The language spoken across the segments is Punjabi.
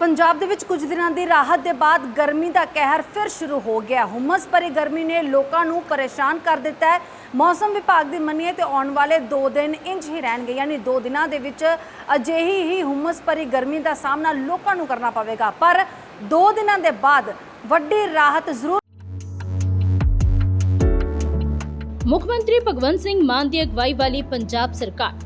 ਪੰਜਾਬ ਦੇ ਵਿੱਚ ਕੁਝ ਦਿਨਾਂ ਦੀ ਰਾਹਤ ਦੇ ਬਾਅਦ ਗਰਮੀ ਦਾ ਕਹਿਰ ਫਿਰ ਸ਼ੁਰੂ ਹੋ ਗਿਆ। ਹੁਮਸ ਭਰੀ ਗਰਮੀ ਨੇ ਲੋਕਾਂ ਨੂੰ ਪਰੇਸ਼ਾਨ ਕਰ ਦਿੱਤਾ ਹੈ। ਮੌਸਮ ਵਿਭਾਗ ਦੀ ਮੰਨੀਏ ਤੇ ਆਉਣ ਵਾਲੇ 2 ਦਿਨ ਇੰਜ ਹੀ ਰਹਿਣਗੇ, ਯਾਨੀ 2 ਦਿਨਾਂ ਦੇ ਵਿੱਚ ਅਜਿਹੀ ਹੀ ਹੁਮਸ ਭਰੀ ਗਰਮੀ ਦਾ ਸਾਹਮਣਾ ਲੋਕਾਂ ਨੂੰ ਕਰਨਾ ਪਵੇਗਾ। ਪਰ 2 ਦਿਨਾਂ ਦੇ ਬਾਅਦ ਵੱਡੀ ਰਾਹਤ ਜ਼ਰੂਰ ਮੁੱਖ ਮੰਤਰੀ ਭਗਵੰਤ ਸਿੰਘ ਮਾਨ ਦੀ ਅਗਵਾਈ ਵਾਲੀ ਪੰਜਾਬ ਸਰਕਾਰ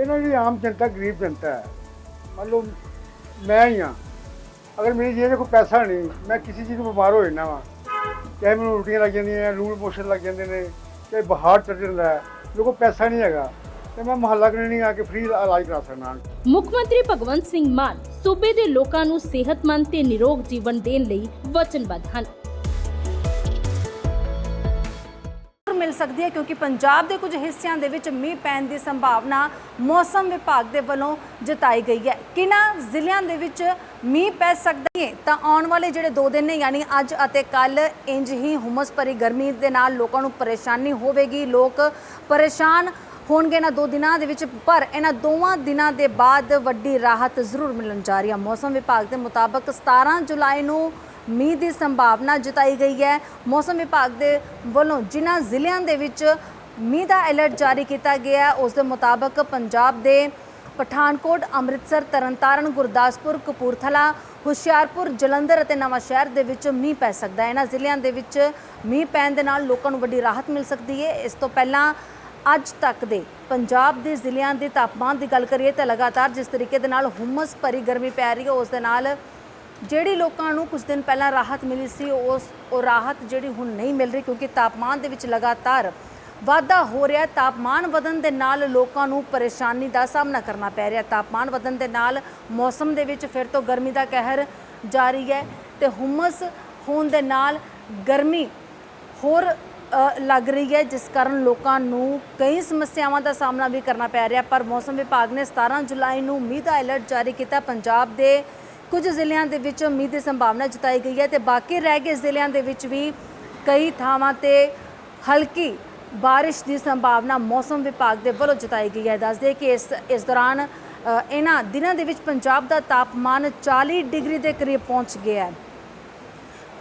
ਇਹਨਾਂ ਦੀ ਆਮ ਜਨਤਾ ਗਰੀਬ ਜਨਤਾ ਹੈ। ਮੰਨ ਲਓ, ਮੈਂ ਹੀ ਹਾਂ। ਅਗਰ ਮੇਰੀ ਜੇਬ 'ਚ ਕੋਈ ਪੈਸਾ ਨਹੀਂ, ਮੈਂ ਕਿਸੇ ਚੀਜ਼ ਤੋਂ ਬਿਮਾਰ ਹੋ ਜਾਂਦਾ ਵਾਂ। ਚਾਹੇ ਮੈਨੂੰ ਉਲਟੀਆਂ ਲੱਗ ਜਾਂਦੀਆਂ ਲੂਣ ਮੋਸ਼ਨ ਲੱਗ ਜਾਂਦੇ ਨੇ, ਚਾਹੇ ਬੁਖਾਰ ਚੜ ਜਾਂਦਾ ਮੇਰੇ ਕੋਲ ਪੈਸਾ ਨਹੀਂ ਹੈਗਾ। ਤੇ ਮੈਂ ਮੁਹੱਲਾ ਕਲੀਨਿਕ ਆ ਕੇ ਫ੍ਰੀ ਇਲਾਜ ਕਰਾ ਸਕਦਾ ਮੁੱਖ ਮੰਤਰੀ ਭਗਵੰਤ ਸਿੰਘ ਮਾਨ ਸੂਬੇ ਦੇ ਲੋਕਾਂ ਨੂੰ ਸਿਹਤਮੰਦ ਤੇ ਨਿਰੋਗ ਜੀਵਨ ਦੇਣ ਲਈ ਵਚਨਬੱਧ ਹਨ। ਸਕਦੀ ਹੈ ਕਿਉਂਕਿ ਪੰਜਾਬ ਦੇ ਕੁਝ ਹਿੱਸਿਆਂ ਦੇ ਵਿੱਚ ਮੀਂਹ ਪੈਣ ਦੀ ਸੰਭਾਵਨਾ ਮੌਸਮ ਵਿਭਾਗ ਦੇ ਵੱਲੋਂ ਜਤਾਈ ਗਈ ਹੈ। ਕਿਨਾਂ ਜ਼ਿਲ੍ਹਿਆਂ ਦੇ ਵਿੱਚ ਮੀਂਹ ਪੈ ਸਕਦਾ ਹੈ? ਤਾਂ ਆਉਣ ਵਾਲੇ ਜਿਹੜੇ 2 ਦਿਨ ਨੇ, ਯਾਨੀ ਅੱਜ ਅਤੇ ਕੱਲ ਇੰਜ ਹੀ ਹੁਮਸ ਭਰੀ ਗਰਮੀ ਦੇ ਨਾਲ ਲੋਕਾਂ ਨੂੰ ਪਰੇਸ਼ਾਨੀ ਹੋਵੇਗੀ। ਲੋਕ ਪਰੇਸ਼ਾਨ ਹੋਣਗੇ ਇਹਨਾਂ ਦੋ ਦਿਨਾਂ ਦੇ ਵਿੱਚ, ਪਰ ਇਹਨਾਂ ਦੋਵਾਂ ਦਿਨਾਂ ਦੇ ਬਾਅਦ ਵੱਡੀ ਰਾਹਤ ਜ਼ਰੂਰ ਮਿਲਣ ਜਾ ਰਹੀ ਹੈ। ਮੌਸਮ ਵਿਭਾਗ ਦੇ ਮੁਤਾਬਕ 17 ਜੁਲਾਈ ਨੂੰ ਮੀਂਹ ਦੀ ਸੰਭਾਵਨਾ ਜਤਾਈ ਗਈ ਹੈ। ਮੌਸਮ ਵਿਭਾਗ ਦੇ ਵੱਲੋਂ ਜਿਨ੍ਹਾਂ ਜ਼ਿਲ੍ਹਿਆਂ ਦੇ ਵਿੱਚ ਮੀਂਹ ਦਾ ਅਲਰਟ ਜਾਰੀ ਕੀਤਾ ਗਿਆ ਹੈ, ਉਸ ਦੇ ਮੁਤਾਬਕ ਪੰਜਾਬ ਦੇ ਪਠਾਨਕੋਟ, ਅੰਮ੍ਰਿਤਸਰ, ਤਰਨਤਾਰਨ, ਗੁਰਦਾਸਪੁਰ, ਕਪੂਰਥਲਾ, ਹੁਸ਼ਿਆਰਪੁਰ, ਜਲੰਧਰ ਅਤੇ ਨਵਾਂ ਸ਼ਹਿਰ ਦੇ ਵਿੱਚ ਮੀਂਹ ਪੈ ਸਕਦਾ ਹੈ। ਇਹਨਾਂ ਜ਼ਿਲ੍ਹਿਆਂ ਦੇ ਵਿੱਚ ਮੀਂਹ ਪੈਣ ਦੇ ਨਾਲ ਲੋਕਾਂ ਨੂੰ ਵੱਡੀ ਰਾਹਤ ਮਿਲ ਸਕਦੀ ਹੈ। ਇਸ ਤੋਂ ਪਹਿਲਾਂ ਅੱਜ ਤੱਕ ਦੇ ਪੰਜਾਬ ਦੇ ਜ਼ਿਲ੍ਹਿਆਂ ਦੇ ਤਾਪਮਾਨ ਦੀ ਗੱਲ ਕਰੀਏ ਤਾਂ ਲਗਾਤਾਰ ਜਿਸ ਤਰੀਕੇ ਦੇ ਨਾਲ ਹੁਮਸ ਭਰੀ ਗਰਮੀ ਪੈ ਰਹੀ ਹੈ, ਉਸ ਦੇ ਨਾਲ ਜਿਹੜੀ ਲੋਕਾਂ ਨੂੰ ਕੁਝ ਦਿਨ ਪਹਿਲਾਂ ਰਾਹਤ ਮਿਲੀ ਸੀ, ਉਸ, ਉਹ ਰਾਹਤ ਜਿਹੜੀ ਹੁਣ ਨਹੀਂ ਮਿਲ ਰਹੀ ਕਿਉਂਕਿ ਤਾਪਮਾਨ ਦੇ ਵਿੱਚ ਲਗਾਤਾਰ ਵਾਧਾ ਹੋ ਰਿਹਾ ਤਾਪਮਾਨ ਵਧਣ ਦੇ ਨਾਲ ਲੋਕਾਂ ਨੂੰ ਪਰੇਸ਼ਾਨੀ ਦਾ ਸਾਹਮਣਾ ਕਰਨਾ ਪੈ ਰਿਹਾ ਤਾਪਮਾਨ ਵਧਣ ਦੇ ਨਾਲ ਮੌਸਮ ਦੇ ਵਿੱਚ ਫਿਰ ਤੋਂ ਗਰਮੀ ਦਾ ਕਹਿਰ ਜਾਰੀ ਹੈ ਤੇ ਹੁਮਸ ਹੋਣ ਦੇ ਨਾਲ ਗਰਮੀ ਹੋਰ ਲੱਗ ਰਹੀ ਹੈ, ਜਿਸ ਕਾਰਨ ਲੋਕਾਂ ਨੂੰ ਕਈ ਸਮੱਸਿਆਵਾਂ ਦਾ ਸਾਹਮਣਾ ਵੀ ਕਰਨਾ ਪੈ ਰਿਹਾ ਪਰ ਮੌਸਮ ਵਿਭਾਗ ਨੇ 17 ਜੁਲਾਈ ਨੂੰ ਮੀਂਹ ਦਾ ਅਲਰਟ ਜਾਰੀ ਕੀਤਾ। ਪੰਜਾਬ ਦੇ ਕੁਝ ਜ਼ਿਲ੍ਹਿਆਂ ਦੇ ਵਿੱਚ ਮੀਂਹ ਦੀ ਸੰਭਾਵਨਾ ਜਤਾਈ ਗਈ ਹੈ ਤੇ ਬਾਕੀ ਰਹਿ ਗਏ ਜ਼ਿਲ੍ਹਿਆਂ ਦੇ ਵਿੱਚ ਵੀ ਕਈ ਥਾਵਾਂ ਤੇ ਹਲਕੀ ਬਾਰਿਸ਼ ਦੀ ਸੰਭਾਵਨਾ ਮੌਸਮ ਵਿਭਾਗ ਦੇ ਵੱਲੋਂ ਜਤਾਈ ਗਈ ਹੈ। ਦੱਸਦੇ ਕਿ ਇਸ ਇਸ ਦੌਰਾਨ ਇਹਨਾਂ ਦਿਨਾਂ ਦੇ ਵਿੱਚ ਪੰਜਾਬ ਦਾ ਤਾਪਮਾਨ 40 ਡਿਗਰੀ ਦੇ ਕਰੀਬ ਪਹੁੰਚ ਗਿਆ ਹੈ।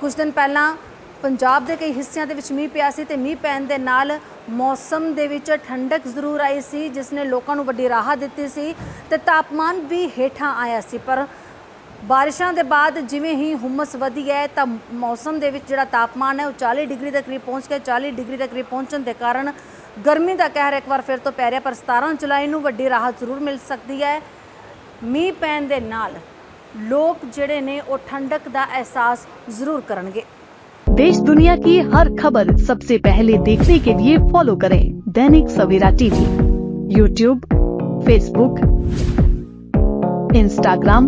ਕੁਝ ਦਿਨ ਪਹਿਲਾਂ ਪੰਜਾਬ ਦੇ ਕਈ ਹਿੱਸਿਆਂ ਦੇ ਵਿੱਚ ਮੀਂਹ ਪਿਆ ਸੀ ਤੇ ਮੀਂਹ ਪੈਣ ਦੇ ਨਾਲ ਮੌਸਮ ਦੇ ਵਿੱਚ ਠੰਡਕ ਜ਼ਰੂਰ ਆਈ ਸੀ, ਜਿਸ ਨੇ ਲੋਕਾਂ ਨੂੰ ਵੱਡੀ ਰਾਹਤ ਦਿੱਤੀ ਸੀ ਤੇ ਤਾਪਮਾਨ ਵੀ ਹੇਠਾਂ ਆਇਆ ਸੀ। ਪਰ ਬਾਰਿਸ਼ਾਂ ਦੇ ਬਾਅਦ ਜਿਵੇਂ ਹੀ ਹੁਮਸ ਵਧੀ ਹੈ ਤਾਂ ਮੌਸਮ ਦੇ ਵਿੱਚ ਜਿਹੜਾ ਤਾਪਮਾਨ ਹੈ ਉਹ 40 ਡਿਗਰੀ ਦੇ ਕਰੀਬ ਪਹੁੰਚ ਗਿਆ 40 ਡਿਗਰੀ ਦੇ ਕਰੀਬ ਪਹੁੰਚਣ ਦੇ ਕਾਰਨ ਗਰਮੀ ਦਾ ਕਹਿਰ ਇੱਕ ਵਾਰ ਫਿਰ ਤੋਂ ਪੈ ਰਿਹਾ ਪਰ 17 ਜੁਲਾਈ ਨੂੰ ਵੱਡੀ ਰਾਹਤ ਜ਼ਰੂਰ ਮਿਲ ਸਕਦੀ ਹੈ ਮੀਂਹ ਪੈਣ ਦੇ ਨਾਲ ਲੋਕ ਜਿਹੜੇ ਨੇ ਉਹ ਠੰਡਕ ਦਾ ਅਹਿਸਾਸ ਜ਼ਰੂਰ ਕਰਨਗੇ देश दुनिया की हर खबर सबसे पहले देखने के लिए फॉलो करें Dainik Savera TV YouTube Facebook Instagram